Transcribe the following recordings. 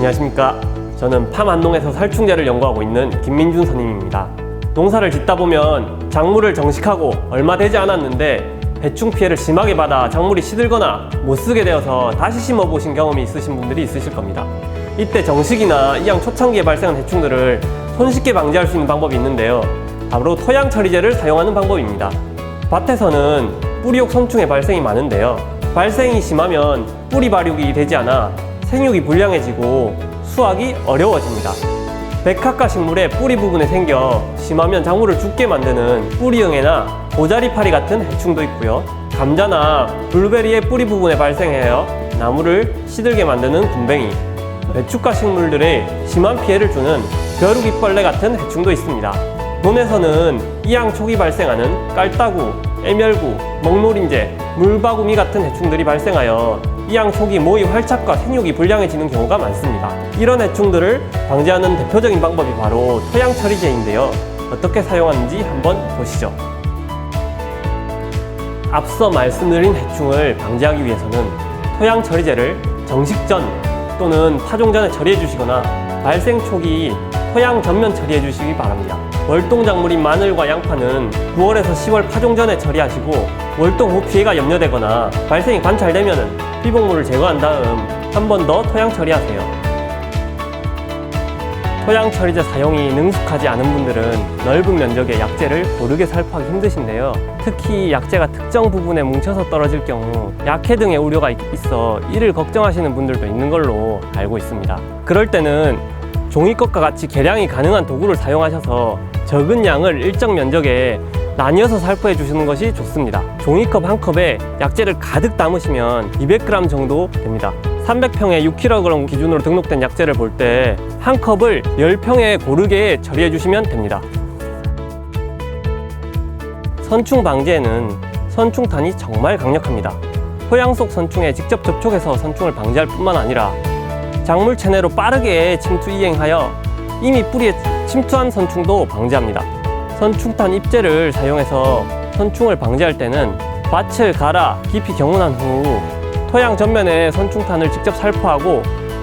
안녕하십니까. 저는 파만동에서 살충제를 연구하고 있는 김민준 선임입니다. 농사를 짓다 보면 작물을 정식하고 얼마 되지 않았는데 해충 피해를 심하게 받아 작물이 시들거나 못 쓰게 되어서 다시 심어 보신 경험이 있으신 분들이 있으실 겁니다. 이때 정식이나 이양 초창기에 발생한 해충들을 손쉽게 방지할 수 있는 방법이 있는데요. 바로 토양 처리제를 사용하는 방법입니다. 밭에서는 뿌리옥 선충의 발생이 많은데요. 발생이 심하면 뿌리 발육이 되지 않아 생육이 불량해지고 수확이 어려워집니다. 백합과 식물의 뿌리 부분에 생겨 심하면 작물을 죽게 만드는 뿌리응애나 보자리파리 같은 해충도 있고요. 감자나 블루베리의 뿌리 부분에 발생하여 나무를 시들게 만드는 군뱅이, 배축과 식물들의 심한 피해를 주는 벼룩이벌레 같은 해충도 있습니다. 논에서는 이양 초기 발생하는 깔따구, 애멸구, 먹노린재, 물바구미 같은 해충들이 발생하여 이양 초기 모의 활착과 생육이 불량해지는 경우가 많습니다. 이런 해충들을 방지하는 대표적인 방법이 바로 토양 처리제인데요. 어떻게 사용하는지 한번 보시죠. 앞서 말씀드린 해충을 방지하기 위해서는 토양 처리제를 정식 전 또는 파종 전에 처리해 주시거나 발생 초기 토양 전면 처리해 주시기 바랍니다. 월동 작물인 마늘과 양파는 9월에서 10월 파종 전에 처리하시고 월동 후 피해가 염려되거나 발생이 관찰되면 피복물을 제거한 다음 한 번 더 토양 처리하세요. 토양 처리제 사용이 능숙하지 않은 분들은 넓은 면적의 약재를 고르게 살포하기 힘드신데요. 특히 약재가 특정 부분에 뭉쳐서 떨어질 경우 약해 등의 우려가 있- 있어 이를 걱정하시는 분들도 있는 걸로 알고 있습니다. 그럴 때는 종이컵과 같이 계량이 가능한 도구를 사용하셔서 적은 양을 일정 면적에 나뉘어서 살포해 주시는 것이 좋습니다. 종이컵 한 컵에 약재를 가득 담으시면 200g 정도 됩니다. 300평에 6kg 기준으로 등록된 약재를 볼 때 한 컵을 10평에 고르게 처리해 주시면 됩니다. 선충 방지에는 선충탄이 정말 강력합니다. 토양 속 선충에 직접 접촉해서 선충을 방지할 뿐만 아니라 작물 체내로 빠르게 침투 이행하여 이미 뿌리에 침투한 선충도 방지합니다. 선충탄 입제를 사용해서 선충을 방지할 때는 밭을 갈아 깊이 경운한 후 토양 전면에 선충탄을 직접 살포하고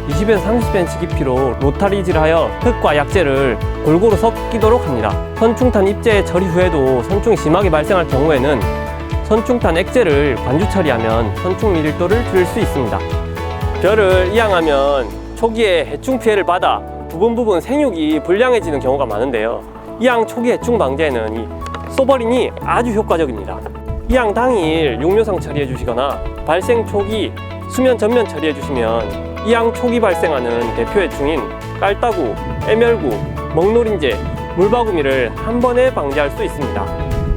20에서 30cm 깊이로 로타리질하여 흙과 약재를 골고루 섞이도록 합니다. 선충탄 입제 처리 후에도 선충이 심하게 발생할 경우에는 선충탄 액제를 관주 처리하면 선충 밀도를 줄일 수 있습니다. 벼를 이양하면 초기에 해충 피해를 받아 부분 부분 생육이 불량해지는 경우가 많은데요. 이양 초기 해충 방지에는 이 소버린이 아주 효과적입니다. 이양 당일 용묘상 처리해 주시거나 발생 초기 수면 전면 처리해 주시면 이양 초기 발생하는 대표 해충인 깔따구, 애멸구, 먹노린재, 물바구미를 한 번에 방지할 수 있습니다.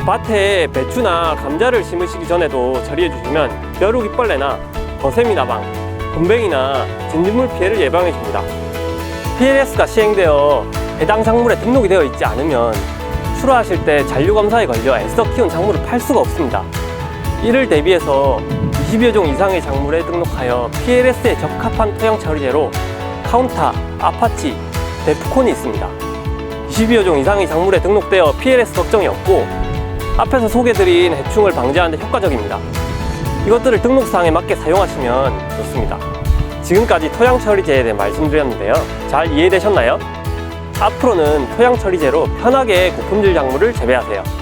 밭에 배추나 감자를 심으시기 전에도 처리해 주시면 벼룩이벌레나 거세미 나방, 곰뱅이나 진딧물 피해를 예방해 줍니다. PLS가 시행되어 해당 작물에 등록이 되어 있지 않으면 출하하실 때 잔류 검사에 걸려 애써 키운 작물을 팔 수가 없습니다. 이를 대비해서 20여 종 이상의 작물에 등록하여 PLS에 적합한 토양 처리제로 카운타, 아파치, 데프콘이 있습니다. 20여 종 이상의 작물에 등록되어 PLS 걱정이 없고 앞에서 소개드린 해충을 방지하는 데 효과적입니다. 이것들을 등록사항에 맞게 사용하시면 좋습니다. 지금까지 토양 처리제에 대해 말씀드렸는데요. 잘 이해되셨나요? 앞으로는 토양 처리제로 편하게 고품질 작물을 재배하세요.